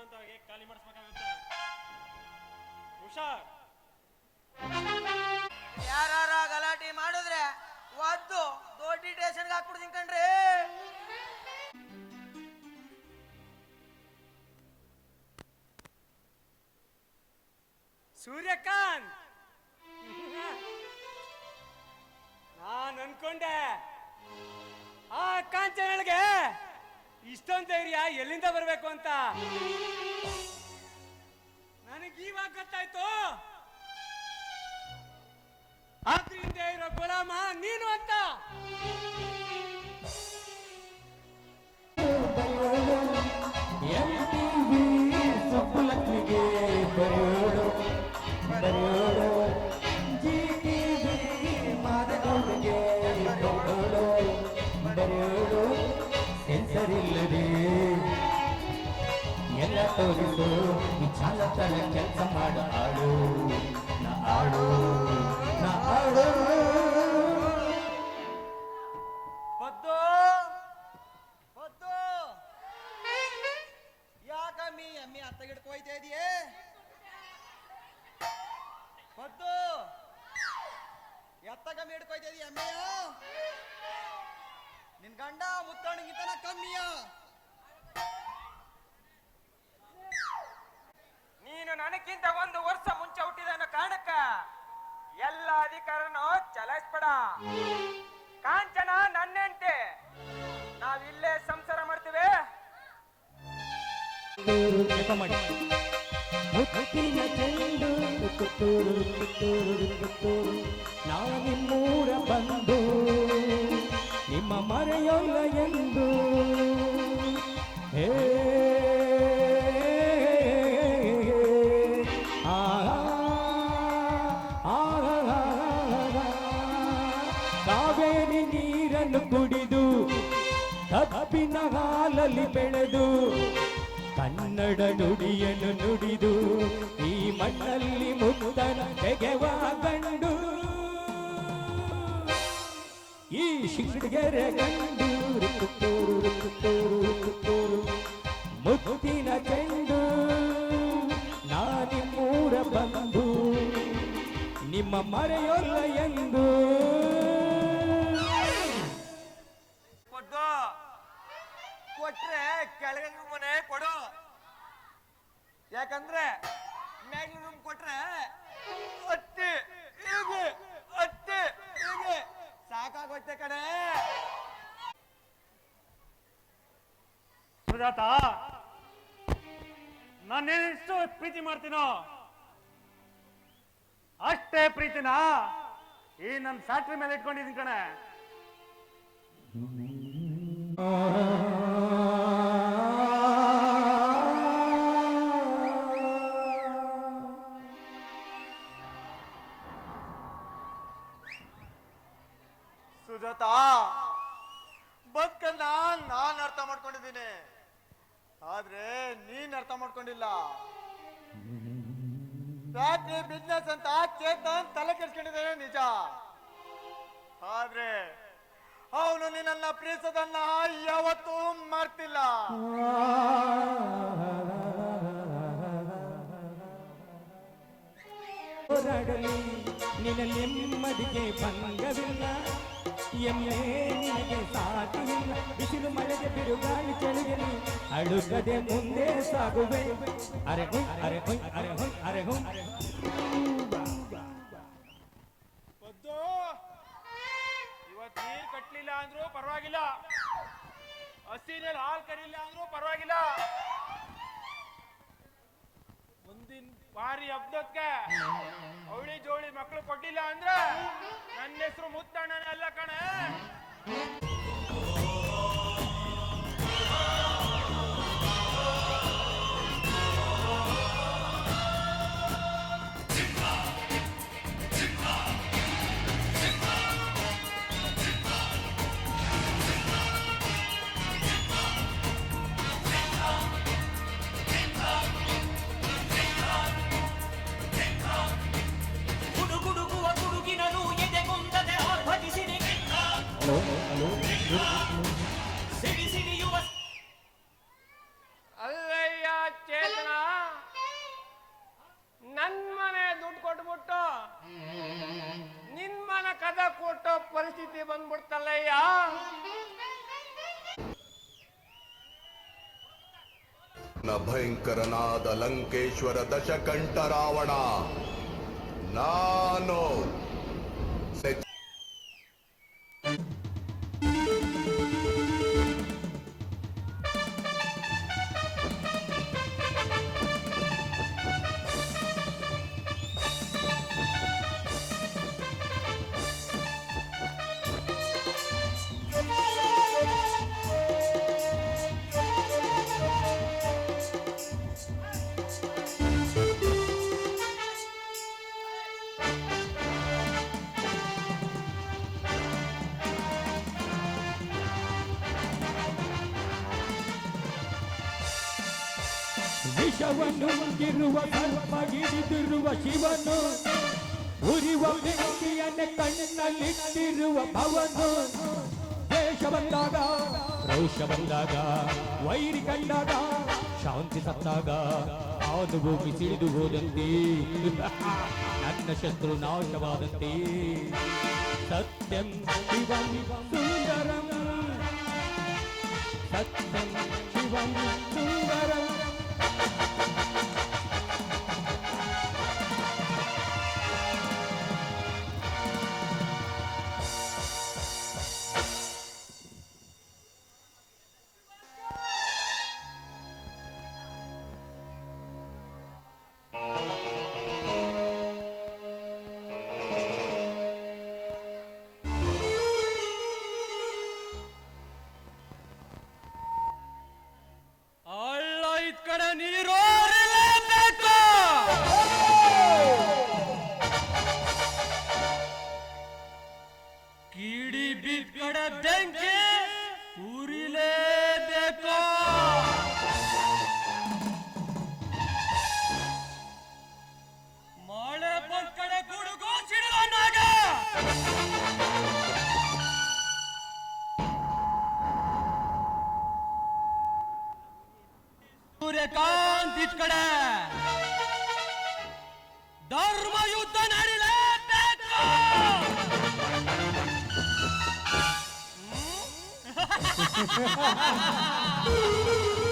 ಅಂತವಾಗಿ ಖಾಲಿ ಮಾಡಿಸ್ಬೇಕಾಗುತ್ತೆ. ಹುಷಾರ್. ಯಾರ ಗಲಾಟೆ ಮಾಡಿದ್ರೆ ಒದ್ದು ದೊಡ್ಡ ಟೇಷನ್ಗೆ ಹಾಕ್ಬಿಡ್ತೀನಿ ಕಣ್ರಿ. ಸೂರ್ಯಕಾಂತ್. ನಾನು ಅನ್ಕೊಂಡೆ. ಆ ಕಾಂಚನಳಿಗೆ ಇಷ್ಟೊಂದು ಧೈರ್ಯ ಎಲ್ಲಿಂದ ಬರ್ಬೇಕು ಅಂತ? ನನಗೆ ಇವಾಗ ಗೊತ್ತಾಯ್ತು. ಆದ್ರಿಂದ ಇರೋ ಗುಲಾಮ ನೀನು ತೋರಿಸು. ಚಾಲ ತಲೆ ಕೆಲಸ ಮಾಡ, ಆಡು. ನಾ ಆಡು ನಾ ಆಡು. ಅಮ್ಮಿ ಹೋಯ್ತಾ ಎತ್ತ ಕಮ್ಮಿ ಹಿಡ್ಕೊಯ್ತಾ ಇದೀಯ ನಿನ್ ಗಂಡ ಮುತ್ತಣ್ಣಗಿಂತನ ಕಮ್ಮಿಯ? ಎಲ್ಲ ಅಧಿಕಾರನು ಚಲಾಯಿಸ್ಬೇಡ. ಕಾಂಚನ ನನ್ನೆಂಟೆ. ನಾವಿಲ್ಲೇ ಸಂಸಾರ ಮಾಡ್ತೀವಿ. ನಾವು ನಿಮ್ಮೂರ ಬಂದು ನಿಮ್ಮ ಮರೆಯೊಲ್ಲ ಎಂದು. ಹೇ ಕುಡಿದು ಕಬ್ಬಿನ ಹಾಲಲ್ಲಿ ಬೆಳೆದು, ಕನ್ನಡ ನುಡಿಯನ್ನು ನುಡಿದು, ಈ ಮಣ್ಣಲ್ಲಿ ಮುಕ್ತನ ತೆಗೆವ ಕಂಡು ಈ ಶಿಕ್ಷೆಗೆರೆ ತೋರುಕು ತೋರುಕು ತೋರು ಮುಖುಬಿನ ಮುತ್ತಿನ ಚೆಂಡು. ನಾನಿಮ್ಮೂರ ಬಂದು ನಿಮ್ಮ ಮರೆಯೊಲ್ಲ ಎಂದು. ಕೆಳಗಿನ ಕೊಡು. ಯಾಕಂದ್ರೆ ಮ್ಯಾಗಿನ ರೂಮ್ ಕೊಟ್ರೆ ಅತ್ತೆ, ಹೀಗೆ? ಅತ್ತೆ, ಹೀಗೆ? ಸಾಕಾಗೋಯ್ತೆ ಕಡೆ ಸುಜಾತ, ನಾನೆಷ್ಟು ಪ್ರೀತಿ ಮಾಡ್ತೀನೋ ಅಷ್ಟೇ ಪ್ರೀತಿನ ಈ ನನ್ನ ಫ್ಯಾಕ್ಟ್ರಿ ಮೇಲೆ ಇಟ್ಕೊಂಡಿದ್ದೀನಿ ಕಣೆ. ಸುಜಾತ ಬದುಕನ್ನ ನಾನ್ ಅರ್ಥ ಮಾಡ್ಕೊಂಡಿದ್ದೀನಿ. ಆದ್ರೆ ನೀನ್ ಅರ್ಥ ಮಾಡ್ಕೊಂಡಿಲ್ಲ. ರಾತ್ರಿ ಬಿಸ್ನೆಸ್ ಅಂತ ಚೇತನ್ ತಲೆ ಕೆಡ್ಸ್ಕೊಂಡಿದ್ದೇನೆ ನಿಜ. ಆದ್ರೆ ಅವನು ನಿನ್ನ ಪ್ರೀತದನ್ನ ಯಾವತ್ತೂ ಹೋರಾಡಲಿ, ನಿನ್ನ ನೆಮ್ಮದಿಗೆ ಭಂಗವಿಲ್ಲ. ಎಮ್ಮೆ ನಿನಗೆ ಸಾಕಿಲ್ಲ ಬಿಸಿಲು ಮಳೆಗೆ ಬಿರುಗಾಳಿ ಚಳಿಗಲಿ ಅಳುಕದೆ ಮುಂದೆ ಸಾಗುವೆ. ಅರೆ ಹುಂ ಅರೆ ಹುಂ ಅರೆ ಹುಂ ಅರೆ ಹುಂ. ಇವತ್ತು ನೀರ್ ಕಟ್ಲಿಲ್ಲ ಅಂದ್ರೂ ಪರವಾಗಿಲ್ಲ. ಹಸಿನಲ್ಲಿ ಹಾಲ್ ಕರಿಲ್ಲ ಅಂದ್ರೂ ಪರವಾಗಿಲ್ಲ. ಮುಂದಿನ ಬಾರಿ ಹಬ್ಬಕ್ಕೆ ಅವಳಿ ಜೋಳಿ ಮಕ್ಕಳು ಕೊಟ್ಟಿಲ್ಲ ಅಂದ್ರೆ ನನ್ನ ಹೆಸರು ಮುತ್ತಣ್ಣನಲ್ಲ ಕಣೆ. ಭಯಂಕರನಾದ ಲಂಕೇಶ್ವರ ದಶಕಂಠ ರಾವಣ. ನಾನು ವಿಷವನ್ನು ನುಂಗಿರುವ ಸರ್ಪ ಶಿವನು ಉರಿವ ಬೆಂಕಿಯನ್ನೇ ಕಣ್ಣಲ್ಲಿಟ್ಟಿರುವ ಭವನು ದೇಶ ಬಂದಾಗ ರೌಷ ಬಂದಾಗ ವೈರಿ ಕಂಡಾಗ ಶಾಂತಿ ಸತ್ತಾಗ ಆದು ಭೂಮಿ ತಿಳಿದು ಹೋದಂತೆ ನನ್ನ ಶತ್ರು ನಾಶವಾದಂತೆ ಸತ್ಯಂ ಶಿವಂ ಸುಂದರಂ ಸತ್ಯಂ ಶಿವಂ ಸುಂದರಂ ಸೂರ್ಯಕಾಂತ್ ಇದ್ ಕಡೆ ಧರ್ಮ ಯುದ್ಧ ನಡಿಲೇಬೇಕು ಹ್ಮ್?